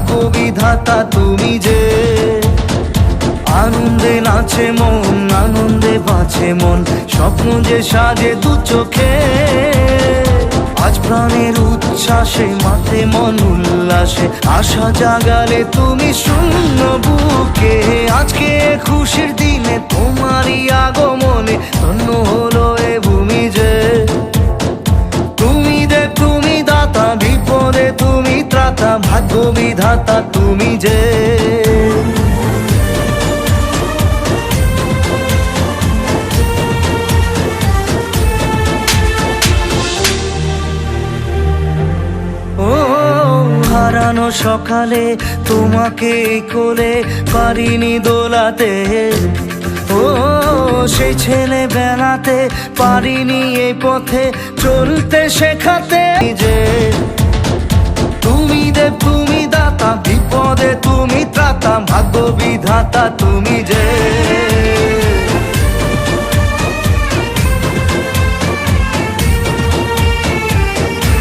ভাগ্য বিধাতা তুমি যে। আনন্দে নাচে মন, আনন্দে বাঁচে মন, স্বপ্ন যে সাজে দু চোখে। আজ প্রাণের উচ্ছ্বাসে, মাতে মন উল্লাসে, আশা জাগালে তুমি শূন্য বুকে। আজকে খুশির দিনে তোমারই ভাগ্য তুমি যে। হারানো সকালে তোমাকে কোলে পারিনি দোলাতে। ও সেই ছেলে বেড়াতে পারিনি এই পথে চলতে শেখাতে যে বিধাতা তুমি যে